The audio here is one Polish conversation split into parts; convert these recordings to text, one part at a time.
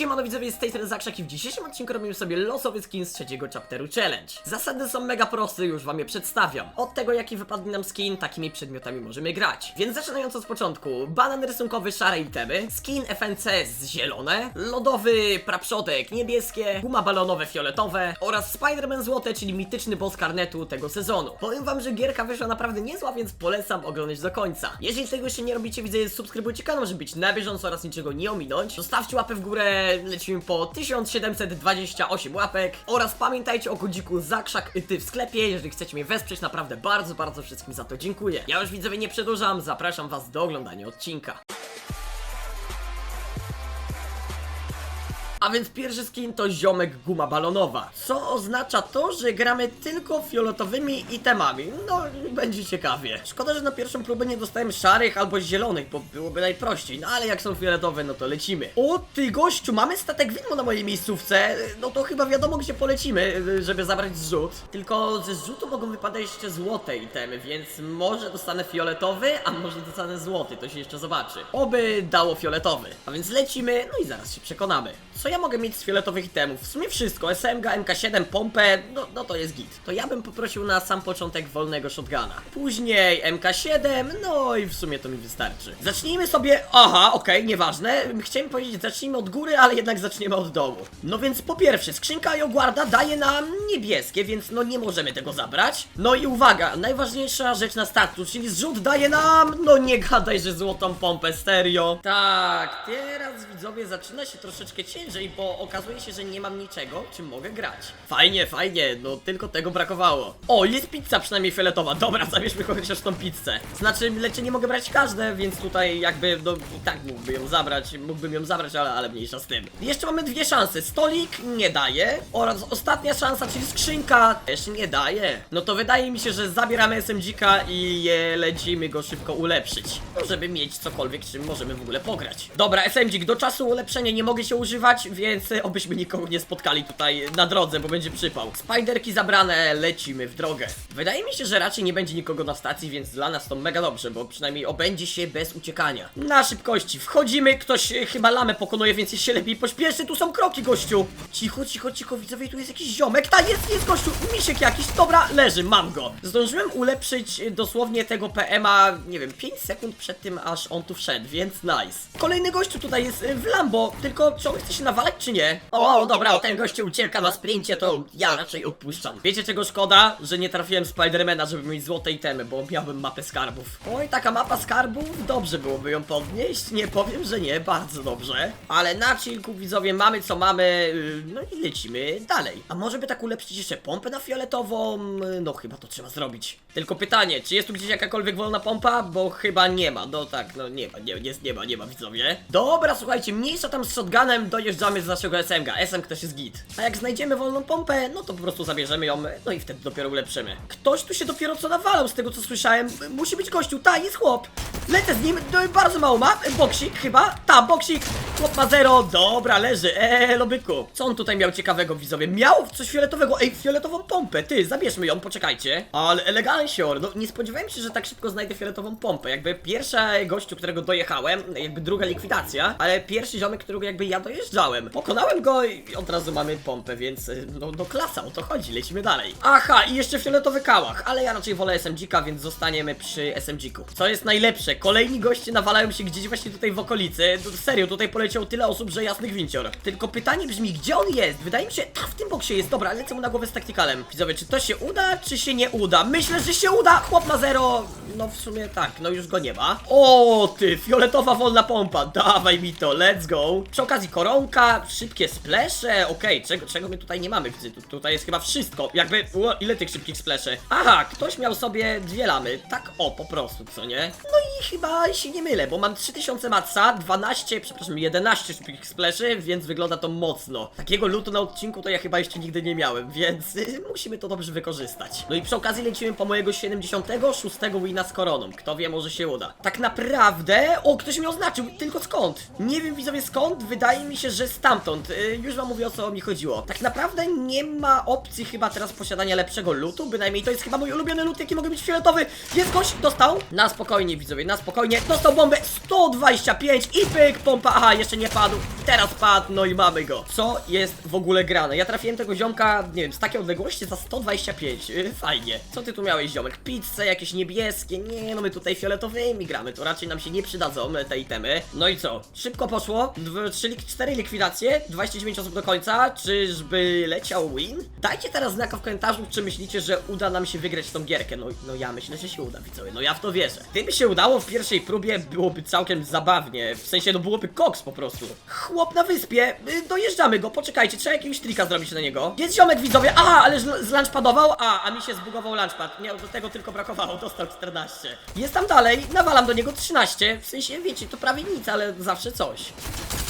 Siemano widzowie, z tej strony Zakrzak i w dzisiejszym odcinku robimy sobie losowy skin z trzeciego chapteru challenge. Zasady są mega proste, już wam je przedstawiam. Od tego jaki wypadnie nam skin, takimi przedmiotami możemy grać. Więc zaczynając od początku, banan rysunkowy szare itemy, skin FNC z zielone, lodowy praprzodek niebieskie, guma balonowe fioletowe oraz Spider-Man złote, czyli mityczny boss karnetu tego sezonu. Powiem wam, że gierka wyszła naprawdę niezła, więc polecam oglądać do końca. Jeżeli tego jeszcze nie robicie, widzę, subskrybujcie kanał, żeby być na bieżąco oraz niczego nie ominąć. Zostawcie łapę w górę, lecimy po 1728 łapek oraz pamiętajcie o kodziku Zakrzak ty w sklepie, jeżeli chcecie mnie wesprzeć, naprawdę bardzo, bardzo wszystkim za to dziękuję. Ja już widzowie nie przedłużam, zapraszam was do oglądania odcinka. A więc pierwszy skin to ziomek guma balonowa, co oznacza to, że gramy tylko fioletowymi itemami. No, będzie ciekawie. Szkoda, że na pierwszą próbę nie dostałem szarych albo zielonych, bo byłoby najprościej. No ale jak są fioletowe, no to lecimy. O ty gościu, mamy statek widmo na mojej miejscówce. No to chyba wiadomo gdzie polecimy, żeby zabrać zrzut. Tylko ze zrzutu mogą wypadać jeszcze złote itemy, więc może dostanę fioletowy, a może dostanę złoty, to się jeszcze zobaczy. Oby dało fioletowy. A więc lecimy, no i zaraz się przekonamy. Co ja mogę mieć z fioletowych itemów? W sumie wszystko. SMG, MK7, pompę, no, no to jest git. To ja bym poprosił na sam początek wolnego shotguna. Później MK7, no i w sumie to mi wystarczy. Zacznijmy sobie... Aha, okej, nieważne. Chciałem powiedzieć, zacznijmy od góry, ale jednak zaczniemy od dołu. No więc po pierwsze, skrzynka Jogwarda daje nam niebieskie, więc no nie możemy tego zabrać. No i uwaga, najważniejsza rzecz na startu, czyli zrzut daje nam... No nie gadaj, że złotą pompę, serio. Tak, teraz widzowie zaczyna się troszeczkę ciężej, bo okazuje się, że nie mam niczego, czym mogę grać. Fajnie, fajnie, no tylko tego brakowało. O, jest pizza przynajmniej fioletowa, dobra, zabierzmy chociaż tą pizzę. Znaczy, lecie nie mogę brać każde, więc tutaj jakby, no i tak mógłby ją zabrać, mógłbym ją zabrać, ale, ale mniejsza z tym. Jeszcze mamy dwie szanse, stolik nie daje oraz ostatnia szansa, czyli skrzynka też nie daje. No to wydaje mi się, że zabieramy SMG-ka i je lecimy go szybko ulepszyć, no żeby mieć cokolwiek, czym możemy w ogóle pograć. Dobra, SMG, do czasu ulepszenia nie mogę się używać, więc obyśmy nikogo nie spotkali tutaj na drodze, bo będzie przypał. Spiderki zabrane, lecimy w drogę. Wydaje mi się, że raczej nie będzie nikogo na stacji, więc dla nas to mega dobrze, bo przynajmniej obędzie się bez uciekania. Na szybkości wchodzimy, ktoś e, chyba lamę pokonuje, więc jest się lepiej pośpieszy, tu są kroki, gościu. Cicho, cicho, cicho, widzowie, tu jest jakiś ziomek. Ta, jest, jest gościu, misiek jakiś, dobra, leży, mam go. Zdążyłem ulepszyć e, dosłownie tego PMA, nie wiem, 5 sekund przed tym, aż on tu wszedł, więc nice. Kolejny gościu tutaj jest e, w Lambo, tylko czy on chce się nawalać, czy nie? O, dobra, ten gościu ucieka na sprincie, to ja raczej odpuszczam. Wiecie czego szkoda? Że nie trafiłem Spidermana, żeby mieć złote itemy, bo miałbym mapę skarbów. Oj, taka mapa skarbów, dobrze byłoby ją podnieść, nie powiem, że nie, bardzo dobrze. Ale na chillku, widzowie, mamy co mamy, yy, no i lecimy dalej. A może by tak ulepszyć jeszcze pompę na fioletową? No chyba to trzeba zrobić. Tylko pytanie, czy jest tu gdzieś jakakolwiek wolna pompa? Bo chyba nie ma, no tak, no nie ma, nie, nie, nie ma, nie ma, widzowie. Dobra, słuchajcie, mniejsza tam z shotgunem, dojeżdżamy z naszego SMG. SMG też jest git. A jak znajdziemy wolną pompę, no to po prostu zabierzemy ją, no i wtedy dopiero ulepszymy. Ktoś tu się dopiero co nawalał, z tego co słyszałem. Musi być gościu, ta, jest chłop. Lecę z nim, no, bardzo mało ma. Boksik chyba, ta, boksik. Chłop ma zero, dobra, leży. Eee, lobyku. Co on tutaj miał ciekawego, widzowie? Miał coś fioletowego, ej, fioletową pompę, ty, zabierzmy ją, poczekajcie. Ale elegancior, no nie spodziewałem się, że tak szybko znajdę fioletową pompę. Jakby pierwsza gościu, którego dojechałem, jakby druga likwidacja, ale pierwszy ziomek, którego jakby ja dojeżdżałem. Pokonałem go i od razu mamy pompę, więc y, no, no klasa, o to chodzi, lecimy dalej. Aha, i jeszcze fioletowy kałach, ale ja raczej wolę SMG-ka, więc zostaniemy przy SMG-ku. Co jest najlepsze, kolejni goście nawalają się gdzieś właśnie tutaj w okolicy. Serio, tutaj poleciało tyle osób, że jasnych wincior. Tylko pytanie brzmi, gdzie on jest? Wydaje mi się, ta w tym boksie jest, dobra, lecę mu na głowę z taktykalem. Widzowie, czy to się uda, czy się nie uda? Myślę, że się uda, chłop ma zero. No w sumie tak, no już go nie ma. O ty, fioletowa wolna pompa, dawaj mi to, let's go. Przy okazji koronka, szybkie splesze, okej, czego, czego my tutaj nie mamy? Widzę, tu, tutaj jest chyba wszystko, jakby, o, ile tych szybkich spleszy? Aha, ktoś miał sobie dwie lamy, tak o, po prostu, co nie? No i chyba się nie mylę, bo mam 3000 matsa, 12, przepraszam, 11 szybkich spleszy, więc wygląda to mocno. Takiego lutu na odcinku to ja chyba jeszcze nigdy nie miałem, więc musimy to dobrze wykorzystać. No i przy okazji lecimy po mojego 76 wina z koroną, kto wie, może się uda. Tak naprawdę, o, ktoś mi oznaczył, tylko skąd? Nie wiem widzowie skąd, wydaje mi się, że stamtąd, y, już wam mówię o co mi chodziło. Tak naprawdę nie ma opcji chyba teraz posiadania lepszego lutu, bynajmniej to jest chyba mój ulubiony lut, jaki mogę mieć fioletowy. Jest gość, dostał. Na spokojnie widzowie, na spokojnie. Dostał bombę 125 i pyk, pompa. Aha, jeszcze nie padł. Teraz padł, no i mamy go. Co jest w ogóle grane? Ja trafiłem tego ziomka, nie wiem, z takiej odległości za 125. Yy, Fajnie. Co ty tu miałeś, ziomek? Pizzę, jakieś niebieskie? Nie, no my tutaj fioletowymi gramy, to raczej nam się nie przydadzą e, te itemy. No i co? Szybko poszło. Dw- trzy, lik- cztery likwidacje, 29 osób do końca. Czyżby leciał win? Dajcie teraz znaka w komentarzu, czy myślicie, że uda nam się wygrać tą gierkę. No, no ja myślę, że się uda, widzowie. No ja w to wierzę. Gdyby się udało w pierwszej próbie, byłoby całkiem zabawnie. W sensie, no byłoby koks po prostu. Chłop na wyspie, y, dojeżdżamy go, poczekajcie, trzeba jakiegoś trika zrobić na niego. Jest ziomek, widzowie, aha, ale zlunchpadował, a, a mi się zbugował lunchpad. Nie, do tego tylko brakowało, dostał 14. Jest tam dalej, nawalam do niego 13, w sensie, wiecie, to prawie nic, ale zawsze coś.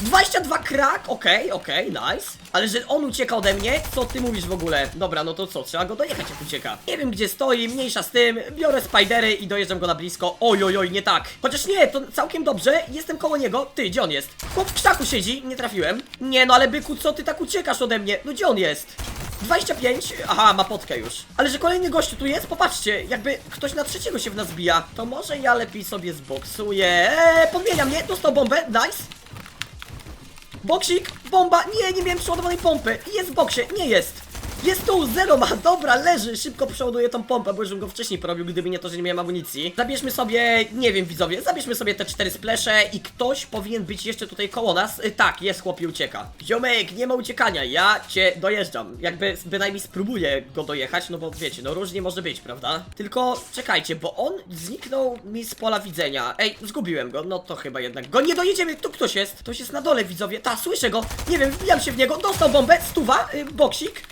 22 krak, okej, okej, nice. Ale że on ucieka ode mnie? Co ty mówisz w ogóle? Dobra, no to co, trzeba go dojechać jak ucieka. Nie wiem gdzie stoi, mniejsza z tym, biorę spidery i dojeżdżam go na blisko. Oj, oj, oj, nie tak. Chociaż nie, to całkiem dobrze, jestem koło niego. Ty, gdzie on jest? Chłop w krzaku siedzi, nie trafiłem. Nie no, ale byku, co ty tak uciekasz ode mnie? No gdzie on jest? 25, aha, ma potkę już. Ale że kolejny gościu tu jest, popatrzcie, jakby ktoś na trzeciego się w nas bija. To może ja lepiej sobie zboksuję. Eee, podmienia mnie, dostał bombę, nice. Boksik, bomba, nie, nie miałem przeładowanej pompy. Jest w boksie, nie jest. Jest tu, zero ma, dobra, leży, szybko przeładuję tą pompę, bo już bym go wcześniej porobił, gdyby nie to, że nie miałem amunicji. Zabierzmy sobie, nie wiem widzowie, zabierzmy sobie te cztery splesze i ktoś powinien być jeszcze tutaj koło nas. Y, tak, jest chłop i ucieka. Ziomek, nie ma uciekania, ja cię dojeżdżam. Jakby bynajmniej spróbuję go dojechać, no bo wiecie, no różnie może być, prawda? Tylko czekajcie, bo on zniknął mi z pola widzenia. Ej, zgubiłem go, no to chyba jednak go nie dojedziemy. Tu ktoś jest, ktoś jest na dole widzowie, ta, słyszę go, nie wiem, wbijam się w niego, dostał bombę, stuwa, y, boksik.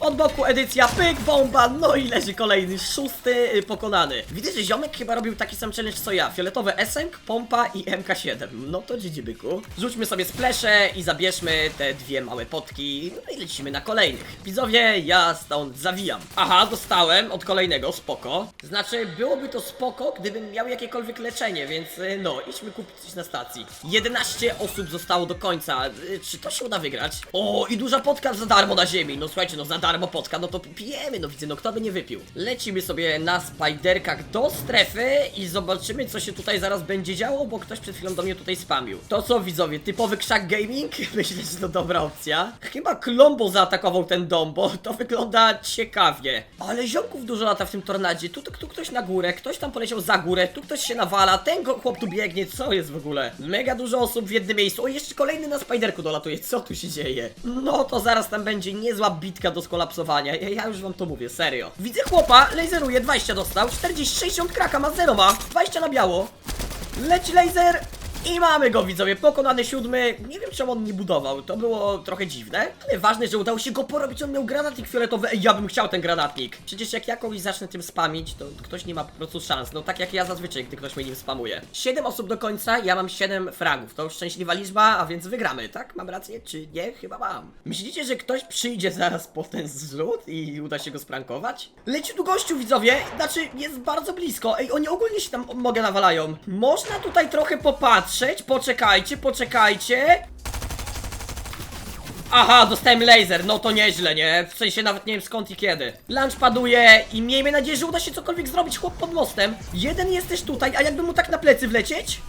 Od boku edycja, pyk, bomba, no i leży kolejny, szósty y, pokonany. Widzę, że ziomek chyba robił taki sam challenge co ja. Fioletowy Esenk, pompa i MK7. No to GG byku. Rzućmy sobie splesze i zabierzmy te dwie małe potki. No i lecimy na kolejnych. Widzowie, ja stąd zawijam. Aha, dostałem od kolejnego, spoko. Znaczy, byłoby to spoko, gdybym miał jakiekolwiek leczenie, więc y, no, idźmy kupić coś na stacji. 11 osób zostało do końca. Y, Czy to się uda wygrać? O, i duża potka za darmo na ziemi. No słuchajcie, no za darmo potka, no to pijemy, no widzę, no kto by nie wypił. Lecimy sobie na spiderkach do strefy i zobaczymy, co się tutaj zaraz będzie działo, bo ktoś przed chwilą do mnie tutaj spamił. To co, widzowie, typowy krzak gaming? Myślę, że to dobra opcja. Chyba Klombo zaatakował ten dom, bo to wygląda ciekawie. Ale ziomków dużo lata w tym tornadzie. Tu, tu, ktoś na górę, ktoś tam poleciał za górę, tu ktoś się nawala, ten chłop tu biegnie, co jest w ogóle? Mega dużo osób w jednym miejscu. O, jeszcze kolejny na spiderku dolatuje, co tu się dzieje? No to zaraz tam będzie niezła bitka do skolapsowania. Ja, ja już wam to mówię, serio. Widzę chłopa, laseruje, 20 dostał, 40, 60 kraka ma, 0 ma, 20 na biało. Leci laser i mamy go widzowie, pokonany siódmy. Nie wiem czemu on nie budował, to było trochę dziwne, ale ważne, że udało się go porobić, on miał granatnik fioletowy. Ej, ja bym chciał ten granatnik. Przecież jak ja kogoś zacznę tym spamić, to ktoś nie ma po prostu szans. No tak jak ja zazwyczaj, gdy ktoś mnie nim spamuje. 7 osób do końca, ja mam 7 fragów. To szczęśliwa liczba, a więc wygramy, tak? Mam rację, czy nie? Chyba mam. Myślicie, że ktoś przyjdzie zaraz po ten zrzut i uda się go sprankować? Leci tu gościu, widzowie, znaczy jest bardzo blisko. Ej, oni ogólnie się tam mogę nawalają. Można tutaj trochę popatrzeć, poczekajcie, poczekajcie. Aha, dostałem laser, no to nieźle, nie? W sensie nawet nie wiem skąd i kiedy. Lunch paduje i miejmy nadzieję, że uda się cokolwiek zrobić chłop pod mostem. Jeden jest też tutaj, a jakby mu tak na plecy wlecieć?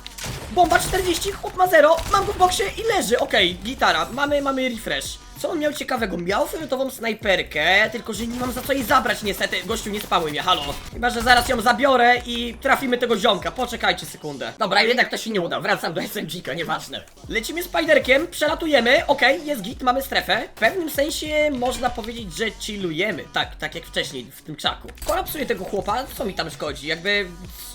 Bomba 40, chłop ma 0, mam go w boksie i leży, okej, gitara, mamy, mamy refresh. Co on miał ciekawego? Miał fioletową snajperkę, tylko że nie mam za co jej zabrać niestety. Gościu, nie spamuj mnie, halo. Chyba, że zaraz ją zabiorę i trafimy tego ziomka. Poczekajcie sekundę. Dobra, jednak to się nie uda. Wracam do SMG-ka, nieważne. Lecimy spiderkiem, przelatujemy, okej, jest git, mamy strefę. W pewnym sensie można powiedzieć, że chillujemy. Tak, tak jak wcześniej w tym krzaku. Kolapsuję tego chłopa, co mi tam szkodzi? Jakby,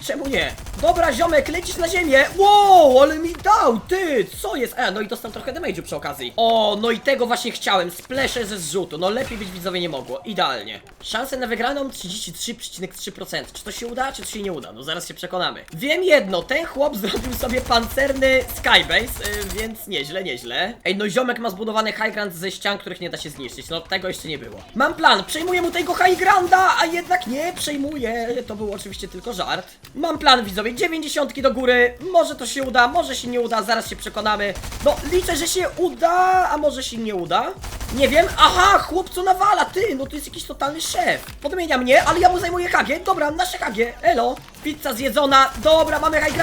czemu nie? Dobra, ziomek, lecisz na ziemię. Wow, ale mi dał, ty, co jest? E, no i dostał trochę damage'u przy okazji. O, no i tego właśnie chciałem, spleszę ze zrzutu. No lepiej być widzowie nie mogło, idealnie. Szanse na wygraną 33,3%. Czy to się uda, czy to się nie uda? No zaraz się przekonamy. Wiem jedno, ten chłop zrobił sobie pancerny skybase, y, więc nieźle, nieźle. Ej, no ziomek ma zbudowany high ground ze ścian, których nie da się zniszczyć. No tego jeszcze nie było. Mam plan, przejmuję mu tego high grounda, a jednak nie przejmuję. To był oczywiście tylko żart. Mam plan, widzowie, 90 do góry. Może to się uda, może się nie uda, zaraz się przekonamy. No, liczę, że się uda, a może się nie uda. Nie wiem. Aha, chłopco nawala, ty, no to jest jakiś totalny szef. Podmienia mnie, ale ja mu zajmuję Hagę. Dobra, nasze Hagę, elo. Pizza zjedzona. Dobra, mamy high.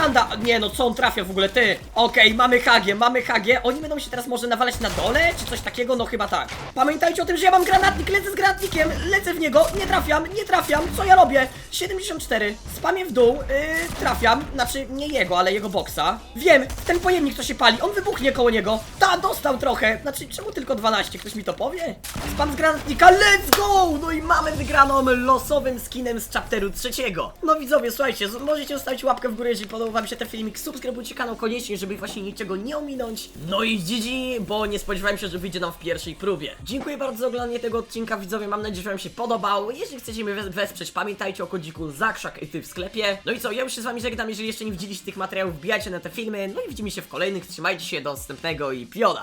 Nie no, co on trafia w ogóle, ty? Okej, mamy hagie, mamy hagie. Oni będą się teraz może nawalać na dole, czy coś takiego? No chyba tak. Pamiętajcie o tym, że ja mam granatnik, lecę z granatnikiem, lecę w niego, nie trafiam, nie trafiam. Co ja robię? 74. Spamię w dół, yy, trafiam. Znaczy, nie jego, ale jego boksa. Wiem, ten pojemnik to się pali, on wybuchnie koło niego. Ta, dostał trochę. Znaczy, czemu tylko 12? Ktoś mi to powie? Spam z granatnika, let's go! No i mamy wygraną losowym skinem z chapteru trzeciego. No widzowie, słuchajcie, możecie zostawić łapkę w górę, jeżeli podobał wam się ten filmik. Subskrybujcie kanał koniecznie, żeby właśnie niczego nie ominąć. No i GG, bo nie spodziewałem się, że wyjdzie nam w pierwszej próbie. Dziękuję bardzo za oglądanie tego odcinka, widzowie. Mam nadzieję, że wam się podobał. Jeżeli chcecie mnie wes- wesprzeć, pamiętajcie o kodziku Zakrzak i ty w sklepie. No i co, ja już się z wami żegnam. Jeżeli jeszcze nie widzieliście tych materiałów, wbijajcie na te filmy. No i widzimy się w kolejnych. Trzymajcie się, do następnego i piola.